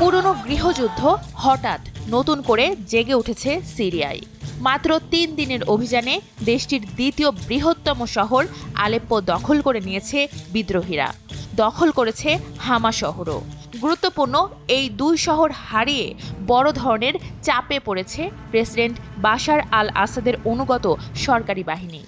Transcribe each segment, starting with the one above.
পুরনো গৃহযুদ্ধ হঠাৎ নতুন করে জেগে উঠেছে সিরিয়ায়। মাত্র তিন দিনের অভিযানে দেশটির দ্বিতীয় বৃহত্তম শহর আলেপ্পো দখল করে নিয়েছে বিদ্রোহীরা। দখল করেছে হামা শহরও। গুরুত্বপূর্ণ, এই দুই শহর হারিয়ে বড় ধরনের চাপে পড়েছে প্রেসিডেন্ট বাশার আল আসাদের অনুগত সরকারি বাহিনী।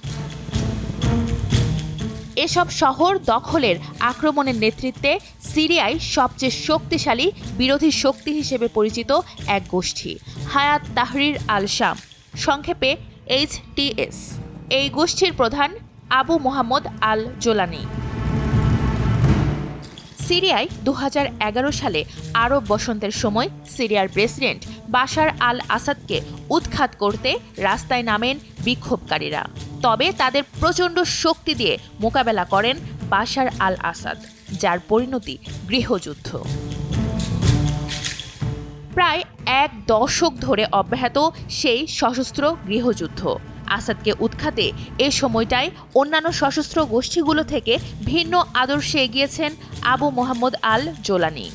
এসব শহর দখলের আক্রমণের নেতৃত্বে সিরিয়ায় সবচেয়ে শক্তিশালী বিরোধী শক্তি হিসেবে পরিচিত এক গোষ্ঠী, হায়াত তাহরির আল শাম সংক্ষেপে এইচটিএস এই গোষ্ঠীর প্রধান আবু মোহাম্মদ আল জোলানি সিরিয়ায় দু হাজার এগারো সালে আরব বসন্তের সময় সিরিয়ার প্রেসিডেন্ট বাশার আল আসাদকে উৎখাত করতে রাস্তায় নামেন বিক্ষোভকারীরা। তবে তাদের প্রচণ্ড শক্তি দিয়ে মোকাবেলা করেন বাশার আল আসাদ যার পরিণতি গৃহযুদ্ধ। প্রায় এক দশক ধরে অব্যাহত সেই সশস্ত্র গৃহযুদ্ধ। আসাদকে উৎখাতে এ সময়টায় অন্যান্য সশস্ত্র গোষ্ঠীগুলো থেকে ভিন্ন আদর্শে এগিয়েছেন আবু মোহাম্মদ আল জোলানি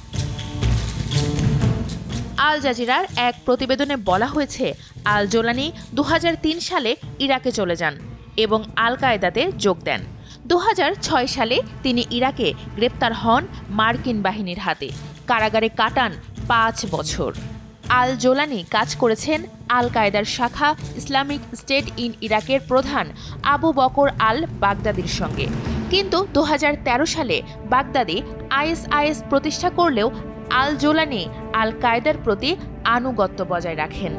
আল জাজিরার এক প্রতিবেদনে বলা হয়েছে আল জোলানি দু হাজার তিন সালে ইরাকে চলে যান। এবং আল কায়দাতে যোগ দেন। দু হাজার ছয় সালে তিনি ইরাকে গ্রেপ্তার হন মার্কিন বাহিনীর হাতে। কারাগারে কাটান পাঁচ বছর। আল জোলানি কাজ করেছেন আল কায়দার শাখা ইসলামিক স্টেট ইন ইরাকের প্রধান আবু বকর আল বাগদাদির সঙ্গে। কিন্তু দু হাজার তেরো সালে বাগদাদি আইএসআইএস প্রতিষ্ঠা করলেও আল জোলানি আল কায়দার প্রতি আনুগত্য বজায় রাখেন।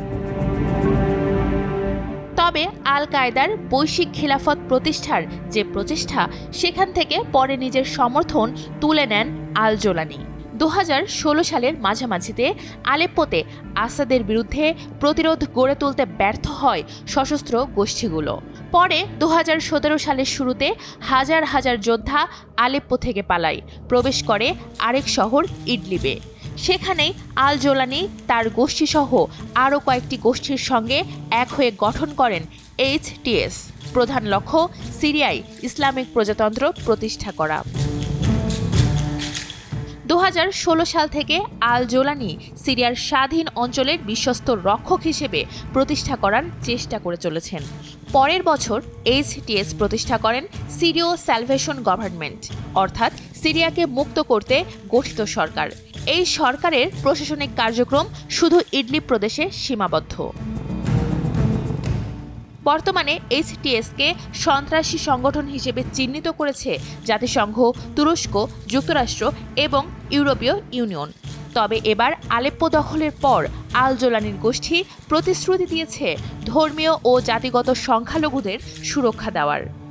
তবে আল কায়দার বৈশ্বিক খিলাফত প্রতিষ্ঠার যে প্রচেষ্টা, সেখান থেকে পরে নিজের সমর্থন তুলে নেন আল জোলানি দু হাজার ষোলো সালের মাঝামাঝিতে আলেপ্পোতে আসাদের বিরুদ্ধে প্রতিরোধ গড়ে তুলতে ব্যর্থ হয় সশস্ত্র গোষ্ঠীগুলো। পরে দু হাজার সতেরো সালের শুরুতে হাজার হাজার যোদ্ধা আলেপ্পো থেকে পালায়। প্রবেশ করে আরেক শহর ইডলিবে। সেখানেই আল জোলানি, তার গোষ্ঠীসহ আরও কয়েকটি গোষ্ঠীর সঙ্গে এক হয়ে গঠন করেন এইচটিএস প্রধান লক্ষ্য, সিরিয়ায় ইসলামিক প্রজাতন্ত্র প্রতিষ্ঠা করা। দু হাজার ষোলো সাল থেকে আল জোলানি সিরিয়ার স্বাধীন অঞ্চলের বিশ্বস্ত রক্ষক হিসেবে প্রতিষ্ঠা করার চেষ্টা করে চলেছেন। পরের বছর এইচটিএস প্রতিষ্ঠা করেন সিরিয় স্যালভেশন গভর্নমেন্ট, অর্থাৎ সিরিয়াকে মুক্ত করতে গঠিত সরকার। এই সরকারের প্রশাসনিক কার্যক্রম শুধু ইডলি প্রদেশে সীমাবদ্ধ। বর্তমানে এইচটিএসকে সন্ত্রাসী সংগঠন হিসেবে চিহ্নিত করেছে জাতিসংঘ, তুরস্ক, যুক্তরাষ্ট্র এবং ইউরোপীয় ইউনিয়ন। তবে এবার আলেপ্পো দখলের পর আল জোলানির গোষ্ঠী প্রতিশ্রুতি দিয়েছে ধর্মীয় ও জাতিগত সংখ্যালঘুদের সুরক্ষা দেওয়ার।